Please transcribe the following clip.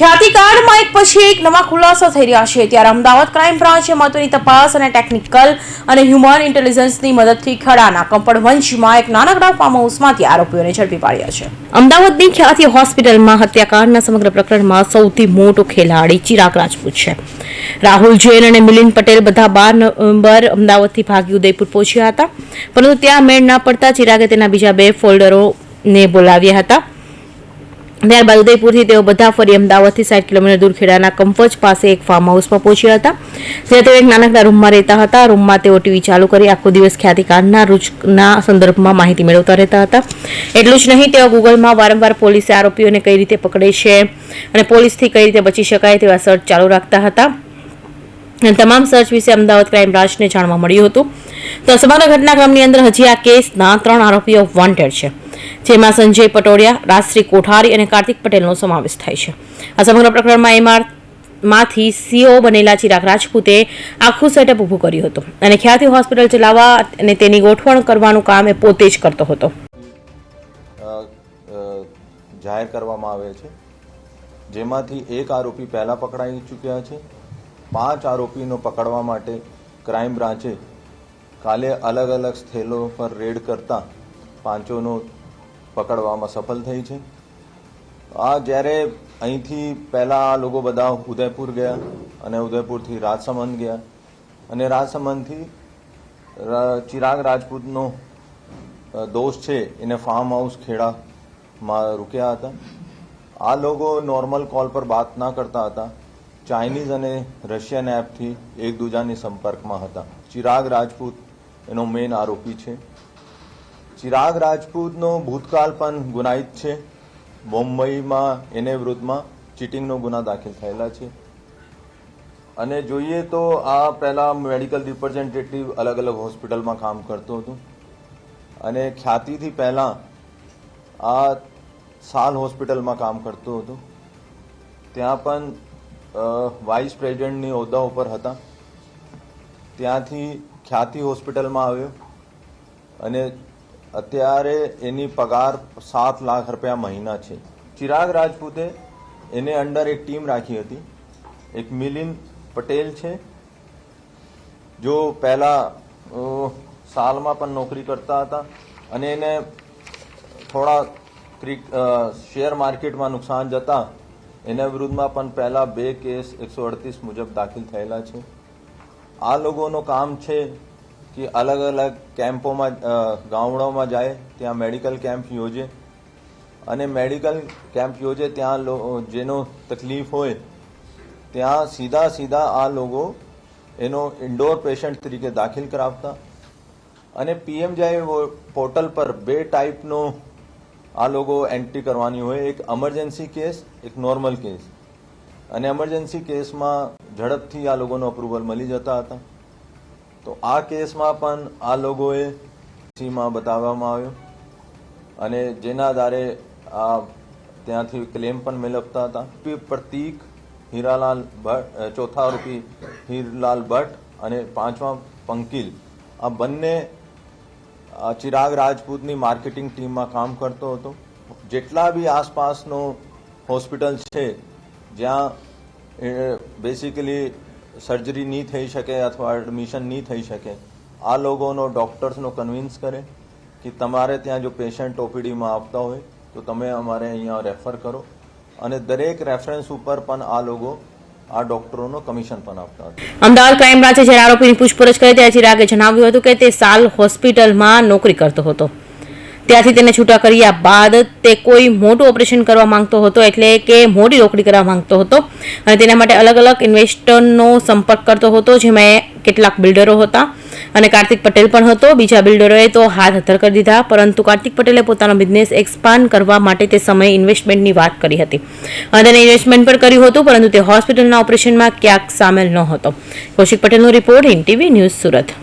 ખ્યાતિકાંડમાં એક પછી એક નવા ખુલાસા થઈ રહ્યા છે. ત્યારે અમદાવાદ ક્રાઇમ બ્રાન્ચે મહત્વની તપાસ અને ટેકનિકલ અને હ્યુમન ઇન્ટેલિજન્સની મદદથી ખડાના કંપડવંશમાં એક નાનકડા ફાર્મ હાઉસમાંથી આરોપીઓને ઝડપી પાડ્યા છે. અમદાવાદની ખ્યાતિ હોસ્પિટલમાં હત્યાકાંડના સમગ્ર પ્રકરણમાં સૌથી મોટો ખેલાડી ચિરાગ રાજપૂત છે. રાહુલ જૈન અને મિલિંદ પટેલ બધા બાર નવેમ્બર અમદાવાદથી ભાગી ઉદયપુર પહોંચ્યા હતા. પરંતુ ત્યાં મેળ ના પડતા ચિરાગે તેના બીજા બે ફોલ્ડરોને બોલાવ્યા હતા. ત્યારબાદ ઉદયપુરથી તેઓ બધા ફરી અમદાવાદથી સાઠ કિલોમીટર દૂર ખેડાના કંફજ પાસે એક ફાર્મ હાઉસમાં પહોંચ્યા હતા, જ્યાં તેઓ એક નાનકડા રૂમમાં રહેતા હતા. રૂમમાં તેઓ ટીવી ચાલુ કરી આખો દિવસ ખ્યાતિકાંડના રૂચના સંદર્ભમાં માહિતી મેળવતા રહેતા હતા. એટલું જ નહીં, તેઓ ગૂગલમાં વારંવાર પોલીસે આરોપીઓને કઈ રીતે પકડે છે અને પોલીસથી કઈ રીતે બચી શકાય તેવા સર્ચ ચાલુ રાખતા હતા. અને તમામ સર્ચ વિશે અમદાવાદ ક્રાઇમ બ્રાન્ચને જાણવા મળ્યું હતું. તો સમગ્ર ઘટનાક્રમની અંદર હજી આ કેસના ત્રણ આરોપીઓ વોન્ટેડ છે. જેમાં સંજય પટોડિયા રાજશ્રી કોઠારી અને કાર્તિક પટેલનો સમાવેશ થાય છે. આ સમગ્ર પ્રકરણમાં એમઆરમાંથી સીઓ બનેલા ચિરાગ રાજપૂતે આખું સેટઅપ ઊભું કર્યું હતું અને ખ્યાતિ હોસ્પિટલ ચલાવવા અને તેની ગોઠવણ કરવાનું કામ એ પોતે જ કરતો હતો. જાહેર કરવામાં આવે છે. જેમાંથી એક આરોપી પહેલાં પકડાઈ ચૂક્યા છે. પાંચ આરોપીનો પકડવા માટે ક્રાઇમ બ્રાન્ચે કાલે અલગ અલગ સ્થળો પર રેડ કરતા પાંચોનો પકડવામાં સફળ થઈ છે. આ જ્યારે અહીંથી પહેલાં આ લોકો બધા ઉદયપુર ગયા અને ઉદયપુરથી રાજસમંદ ગયા અને રાજસમંદથી ચિરાગ રાજપૂતનો દોસ્ત છે એને ફાર્મ હાઉસ ખેડામાં રૂક્યા હતા. આ લોકો નોર્મલ કોલ પર વાત ના કરતા હતા. ચાઇનીઝ અને રશિયન એપથી એકબીજાની સંપર્કમાં હતા. ચિરાગ રાજપૂત એનો મેઇન આરોપી છે. ચિરાગ રાજપૂતનો ભૂતકાળ પણ ગુનાહિત છે. મુંબઈમાં, એને વિરુદ્ધમાં ચીટિંગનો ગુના દાખલ થયેલા છે. અને જોઈએ તો આ પહેલાં મેડિકલ રિપ્રેઝેન્ટેટિવ અલગ અલગ હોસ્પિટલમાં કામ કરતો હતો. અને ખ્યાતિથી પહેલાં આ સાલ હોસ્પિટલમાં કામ કરતો હતો. ત્યાં પણ વાઇસ પ્રેસિડેન્ટની હોદ્દા ઉપર હતા. ત્યાંથી ખ્યાતિ હોસ્પિટલમાં આવ્યો. અને અત્યારે એની પગાર સાત લાખ રૂપિયા મહિના છે. ચિરાગ રાજપૂતે એને અંડર એક ટીમ રાખી હતી. એક મિલિંદ પટેલ છે. જો પહેલા સાલમાં પણ નોકરી કરતા હતા અને એને થોડા ક્રિક- શેર માર્કેટમાં નુકસાન જતા એના વિરુદ્ધમાં પણ પહેલા બે કેસ એકસો અડતીસ મુજબ દાખલ થયેલા છે. આ લોકોનું કામ છે કે અલગ અલગ કેમ્પોમાં ગામડાઓમાં જાય, ત્યાં મેડિકલ કેમ્પ યોજે. અને મેડિકલ કેમ્પ યોજે ત્યાં જેનો તકલીફ હોય, ત્યાં સીધા સીધા આ લોકો એનો ઇન્ડોર પેશન્ટ તરીકે દાખલ કરાવતા. અને પીએમજાઈ પોર્ટલ પર બે ટાઈપનો આ લોકો એન્ટ્રી કરવાની હોય. એક એમરજન્સી કેસ એક નોર્મલ કેસ અને એમરજન્સી કેસમાં ઝડપથી આ લોકોનો અપ્રુવલ મળી જતા હતા. તો આ કેસમાં પણ આ લોકોએ સીમાં બતાવવામાં આવ્યો. અને જેના આધારે આ ત્યાંથી ક્લેમ પણ મેળવતા હતા. પ્રતીક હીરાલાલ ભટ્ટ ચોથા આરોપી હીરલાલ ભટ્ટ અને પાંચમા પંકિલ. આ બંને ચિરાગ રાજપૂતની માર્કેટિંગ ટીમમાં કામ કરતો હતો. જેટલા બી આસપાસનો હોસ્પિટલ છે, જ્યાં બેસિકલી સર્જરી નહીં થઈ શકે અથવા એડમિશન નહીં થઈ શકે, આ લોકોનો ડોક્ટર્સનો કન્વિન્સ કરે કે તમારે ત્યાં જો પેશન્ટ ઓપીડીમાં આવતા હોય, તો તમે અમારે અહીંયા રેફર કરો. અને દરેક રેફરન્સ ઉપર પણ આ લોકો આ ડોક્ટરોનો કમિશન પણ આપતા હતા અમદાવાદ ક્રાઇમ બ્રાન્ચે જ્યારે આરોપીની પૂછપરછ કરી ત્યારે ચિરાગે જણાવ્યું હતું કે તે સાલ હોસ્પિટલમાં નોકરી કરતો હતો. ત્યાંથી તેને છૂટા કર્યા બાદ તે કોઈ મોટું ઓપરેશન કરવા માંગતો હતો, એટલે કે મોટી રોકડી કરવા માંગતો હતો. અને તેના માટે અલગ અલગ ઇન્વેસ્ટરનો સંપર્ક કરતો હતો, જેમાં કેટલાક બિલ્ડરો હતા. અને કાર્તિક પટેલ પણ હતો. બીજા બિલ્ડરોએ તો હાથ હથર કરી દીધા, પરંતુ કાર્તિક પટેલે પોતાનો બિઝનેસ એક્સપાન્ડ કરવા માટે તે સમયે ઇન્વેસ્ટમેન્ટની વાત કરી હતી. અને તેને ઇન્વેસ્ટમેન્ટ પણ કર્યું હતું, પરંતુ તે હોસ્પિટલના ઓપરેશનમાં ક્યાંક સામેલ ન હતો કૌશિક પટેલનો report in TV news Surat.